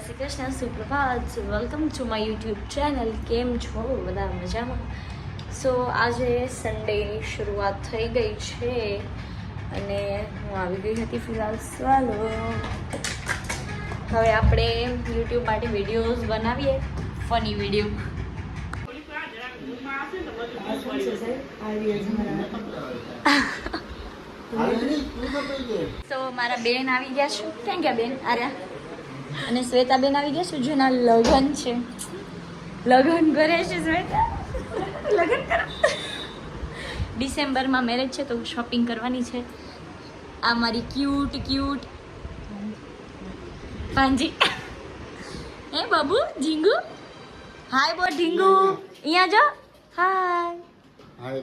જય Shri Krishna સુપ્રભાત. Welcome to my YouTube channel કેમ છો? બધા મજામાં? સો આજે સન્ડેની શરૂઆત થઈ ગઈ છે અને હું આવી ગઈ હતી ફિલહાલ સ્વાલો. હવે આપણે યુટ્યુબ માટે વિડીયોઝ બનાવીએ. ફની વીડિયો સો મારા બેન આવી ગયા છે. ક્યાં ગયા બેન? આર્યા? અને શ્વેતા બેન આવી ગયા છે જેના લગ્ન છે. લગ્ન કરે છે શ્વેતા. લગ્ન કરો. ડિસેમ્બરમાં મેરેજ છે તો શોપિંગ કરવાની છે. આ મારી ક્યુટ ક્યુટ પાંજી એ બાબુ ઝીંગુ? હાય બો ઢીંગુ અહીંયા જો. હાય હાય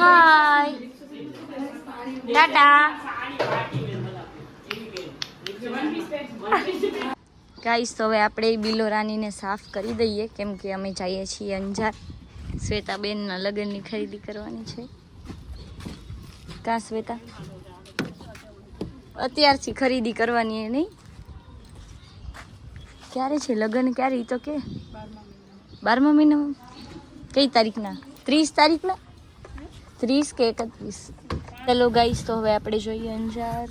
હાય ટાટા ગાઈસ તો હવે આપણે બિલો રાનીને સાફ કરી દઈએ, કેમ કે અમે જઈએ છીએ અંજાર. શ્વેતાબેનના લગ્નની ખરીદી કરવાની છે. કા શ્વેતા? અત્યારથી ખરીદી કરવાની એ નહીં. ક્યારે છે લગ્ન? ક્યારે તો કે? બારમા મહિનામાં કઈ તારીખના? ત્રીસ તારીખના? ત્રીસ કે એકત્રીસ? ચલો ગાઈસ તો હવે આપણે જોઈએ અંજાર.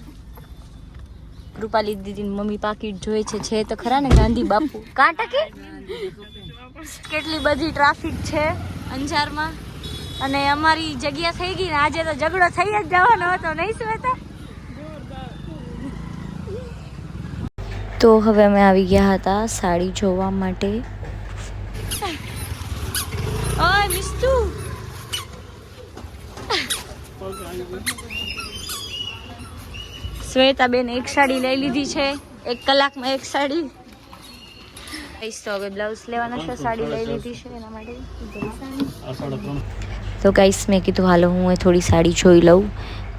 રૂપાલી દીદીની મમ્મી પાકીટ જોઈ છે છે તો ખરા ને ગાંધી બાપુ? કાંટા કે? કેટલી બધી ટ્રાફિક છે અંજારમાં. અને અમારી જગ્યા થઈ ગઈ ને, આજે તો ઝઘડો થઈ જ જવાનો હતો, નહીં શ્વેતા? તો હવે અમે આવી ગયા હતા સાડી જોવા માટે. ઓય, મિસ્તુ. શ્વેતા એક સાડી લઈ લીધી છે, એક કલાકમાં એક સાડી. તો હવે બ્લાઉઝ લેવાના છે, સાડી લઈ લીધી છે તો ગાઈસ, મેં કીધું, હાલો, હું એ થોડી સાડી જોઈ લઉં.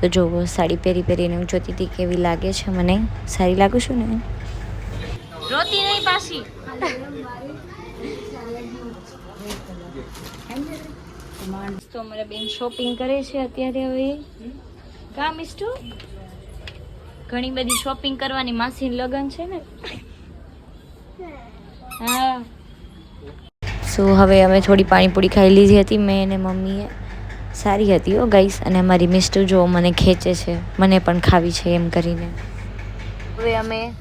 તો જો, સાડી પહેરી પહેરીને હું જોતી હતી કેવી લાગે છે મને. સારી લાગુ છું ને? રોતી નહીં તો અમારા બેન શોપિંગ કરે છે અત્યારે હવે. કામ મિસ્ટુ ઘણી બધી શોપિંગ કરવાની માસી લગન છે ને? હા. સો હવે અમે થોડી પાણીપુરી ખાઈ લીધી હતી મેં અને મમ્મીએ. સારી હતી હો ગાઈસ અને અમારી મિસ્ટર જો મને ખેંચે છે મને પણ ખાવી છે એમ કરીને. હવે અમે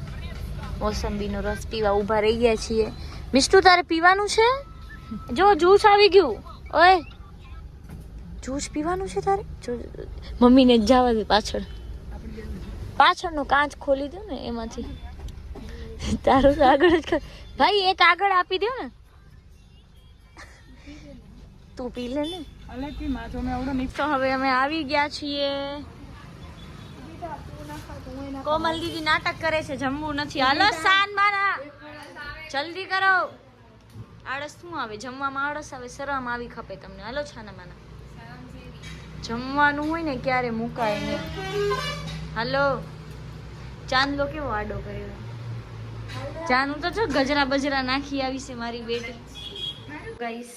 મોસંબીનો રસ પીવા ઊભા રહી ગયા છીએ. મિસ્ટુ તારે પીવાનું છે? જો જ્યુસ આવી ગયું. ઓય. જ્યુસ પીવાનું છે તારે? જો મમ્મીને જ જવા દે પાછળ. પાછળનો કાચ ખોલી દો ને એમાંથી. તારું તો આગળ જ ભાઈ એક આગળ આપી દો ને. તું પી લે ને. તો હવે અમે આવી ગયા છીએ. કોમલ દીદી નાટક કરે છે જમવું નથી. હાલો સાન મારા જલ્દી કરો. આળસ શું આવે? જમવામાં આળસ આવે શરમ આવી ખપે તમને. હાલો છાના માના જમવાનું હોય ને ક્યારે મુકાય નહીં. હાલો. ચાંદલો કેવો આડો કર્યો? ચાંદ તો છો ગજરા બજરા નાખી આવી છે મારી બેટી. ગાઈસ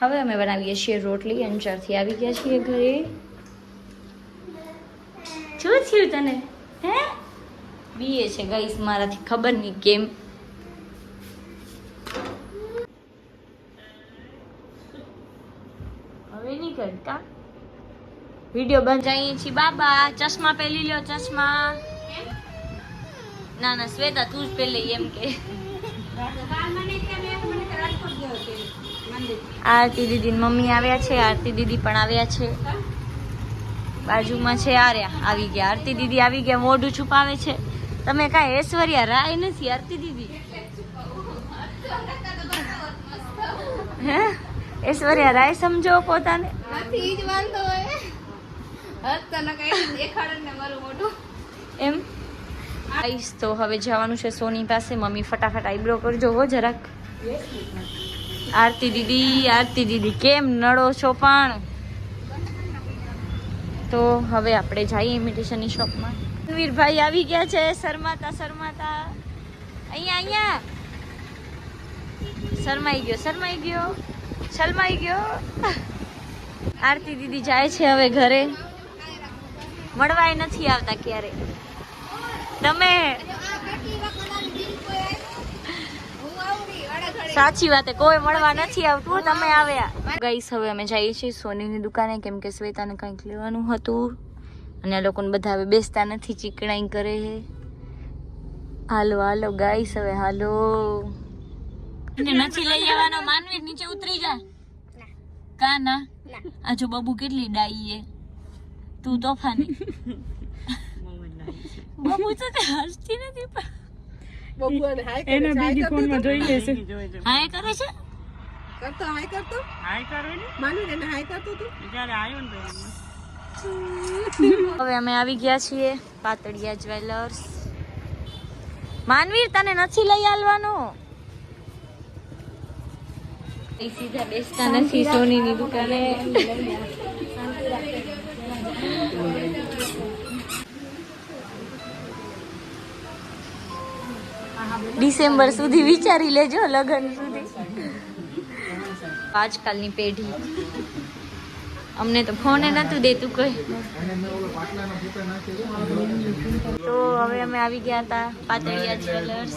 હવે અમે બનાવીએ છીએ રોટલી. અંચારથી આવી ગયા છીએ ઘરે. શું થયું તને? હે? બીએ છે ગાઈસ મારાથી ખબર નહીં કેમ. હવે નહીં કરતા? વીડિયો બંધ જઈએ છીએ. બાબા, ચશ્મા પહેરી લ્યો, ચશ્મા. ના ના, શ્વેતા, તું જ પહેલે એમ કે. આરતી દીદી મમ્મી આવ્યા છે, આરતી દીદી પણ આવ્યા છે. બાજુમાં છે આર્યા, આવી ગયા. આરતી દીદી આવી ગયા, મોઢું છુપાવે છે. તમે કાંઈ ઐશ્વર્યા રાય નથી, આરતી દીદી? હે? ઐશ્વર્યા રાય સમજો પોતાને. નથી જ વાંધો હોય હદ તને કઈ દેખાડે ને મારું મોઢું એમ? આઈશ તો હવે જવાનું છે સોની પાસે. મમ્મી ફટાફટ આઈબ્રો કરજો હો જરાક. આરતી દીદી આરતી દીદી, કેમ નડો છો પણ? તો હવે આપણે જઈએ ઇમિટેશનની શોપમાં રણવીરભાઈ આવી ગયા છે. શરમાતા શરમાતા. અહીંયા અહીંયા. શરમાઈ ગયો શરમાઈ ગયો. શરમાઈ ગયો. આરતી દીદી જાય છે હવે ઘરે. મળવાય નથી આવતા ક્યારે તમે સાચી વાત હે, કોઈ મળવા નથી આવતું હો, તમે આવ્યા. ગઈસ હવે અમે જઈએ છીએ સોનીની દુકાને કેમ કે શ્વેતાને કંઈક લેવાનું હતું. અને આ લોકોને બધા હવે બેસતા નથી ચીકણાઈ કરે છે. હાલો હાલો ગાઈસ હવે હાલો. નથી લઈ જવાનો માનવી નીચે ઉતરી જા. કા ના? આજો જો બબુ કેટલી ડાઈ હે તું તોફાની બબુ તો તે હસતી નથી પણ બબુઆને હાય કરે એના બીજી ફોનમાં જોઈ લેશે હા એ કરે છે કરતો હાય કરતો હાય કરો ને માનું એને હાય કરતો તું જ્યારે આવ્યો ને તો હવે અમે આવી ગયા છીએ પાતળિયા જ્વેલર્સ. માનવીર તને નથી લઈ આલવાનો? એ સીધા બેસતા નથી સોનીની દુકાને. ડિસેમ્બર સુધી વિચારી લેજો લગ્ન સુધી. આજકાલની પેઢી. અમને તો ફોને નતું દેતું કોઈ. તો હવે અમે આવી ગયા હતા પાતળિયા જ્વેલર્સ.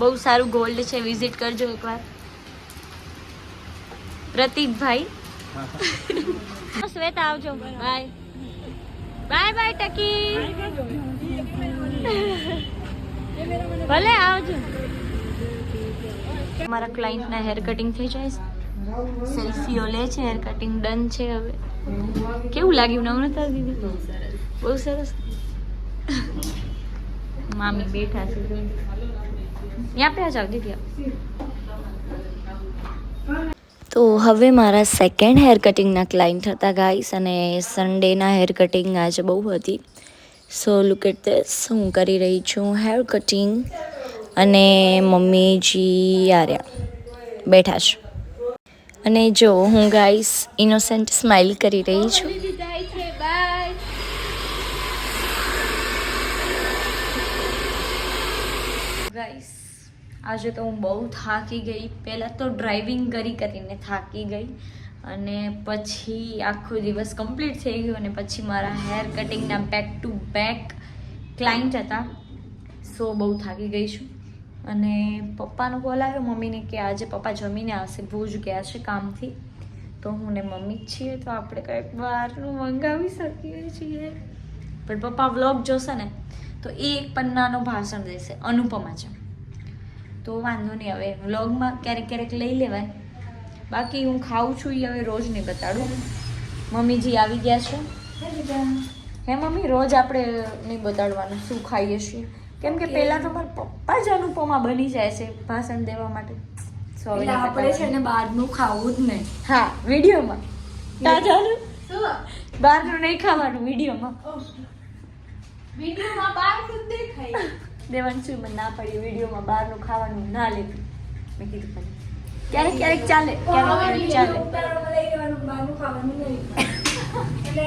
બહુ સારું ગોલ્ડ છે વિઝિટ કરજો એકવાર. પ્રતિકભાઈ. શ્વેતા આવજો બાય બાય બાય ટકી ભલે આવજો મારા ક્લાયન્ટના હેર કટિંગ થઈ જાય સેલ્ફીઓ લે છે હેર કટિંગ ડન છે હવે. કેવું લાગ્યું નમ્રતા દીદી? બહુ સરસ. મામી બેઠા છે. ત્યાં પે જાવ દીદી તો હવે મારા સેકન્ડ હેર કટિંગના ક્લાયન્ટ હતા ગાઈસ અને સન્ડેના હેર કટિંગ આજે બહુ હતી. સો લુક એટ ધીસ હું કરી રહી છું હેર કટિંગ અને મમ્મીજી આર્યા. બેઠા છે અને જો, હું ગાઈસ ઇનોસેન્ટ સ્માઇલ કરી રહી છે બાય ગાઈસ આજે તો હું બહુ થાકી ગઈ. પહેલાં તો ડ્રાઇવિંગ કરી કરીને થાકી ગઈ અને પછી આખો દિવસ કમ્પ્લીટ થઈ ગયો અને પછી મારા હેર કટિંગના બેક ટુ બેક ક્લાયન્ટ હતા. સો બહુ થાકી ગઈ છું. અને પપ્પાનો કોલ આવ્યો મમ્મીને કે આજે પપ્પા જમીને આવશે, ભુજ ગયા છે કામથી. તો હું ને મમ્મી છીએ, તો આપણે કંઈક બહારનું મંગાવી શકીએ છીએ. પણ પપ્પા વ્લોગ જોશે ને, તો એ એક પન્નાનો ભાષણ દેશે, અનુપમા છે તો વાંધો નહીં. હવે વ્લોગમાં ક્યારેક ક્યારેક લઈ લેવાય. બાકી હું ખાઉં છું એ હવે રોજ નહીં બતાડું. મમ્મીજી આવી ગયા છે. હે મમ્મી રોજ આપણે નહીં બતાડવાનું. શું ખાઈએ છીએ? કેમ કે પહેલાં તો મારા પપ્પા જ અનુપમા બની જાય છે ભાષણ દેવા માટે. સો આપણે છે ને બહારનું ખાવું જ નહીં. હા વિડીયોમાં. તાજાનું શું? બહારનું નહીં ખાવાનું વિડીયોમાં. વિડીયોમાં બહાર દેખાય દેવાંશુ મને ના પાડી વિડીયોમાં બહારનું ખાવાનું ના લેતું. મેં કીધું પછી ક્યારેક ક્યારેક ચાલે ક્યારેક ક્યારેક ચાલે. કે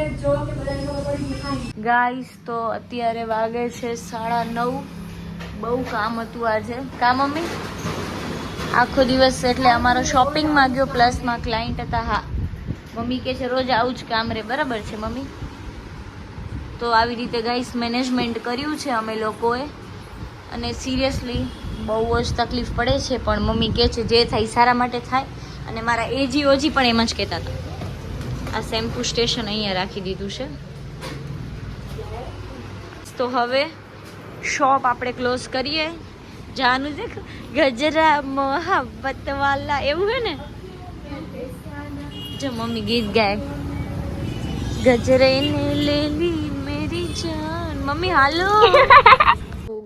કે ગાઈસ તો અત્યારે વાગે છે સાડા નવ. બહુ કામ હતું આજે. કા મમ્મી? આખો દિવસ એટલે અમારો શોપિંગમાં ગયો પ્લસમાં ક્લાયન્ટ હતા હા. મમ્મી કહે છે રોજ આવું જ કામ રે. બરાબર છે મમ્મી? તો આવી રીતે ગાઈસ મેનેજમેન્ટ કર્યું છે અમે લોકોએ. અને સિરિયસલી બહુ જ તકલીફ પડે છે, પણ મમ્મી કહે છે, જે થાય સારા માટે થાય. અને મારા એજી ઓજી પણ એમ જ કહેતા હતા. આ શેમ્પુ સ્ટેશન અહીંયા રાખી દીધું છે. તો હવે શોપ આપણે ક્લોઝ કરીએ. જાનું દેખ, ગજરા મોહબ્બત વાલા એવું હે ને? જો મમ્મી ગીત ગાય. ગજરે ને લેલી મેરી જાન. મમ્મી, હાલો.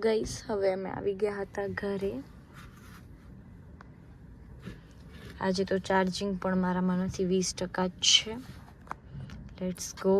ગઈસ હવે અમે આવી ગયા હતા ઘરે. આજે તો ચાર્જિંગ પણ મારામાં નથી વીસ ટકા જ છે. Let's go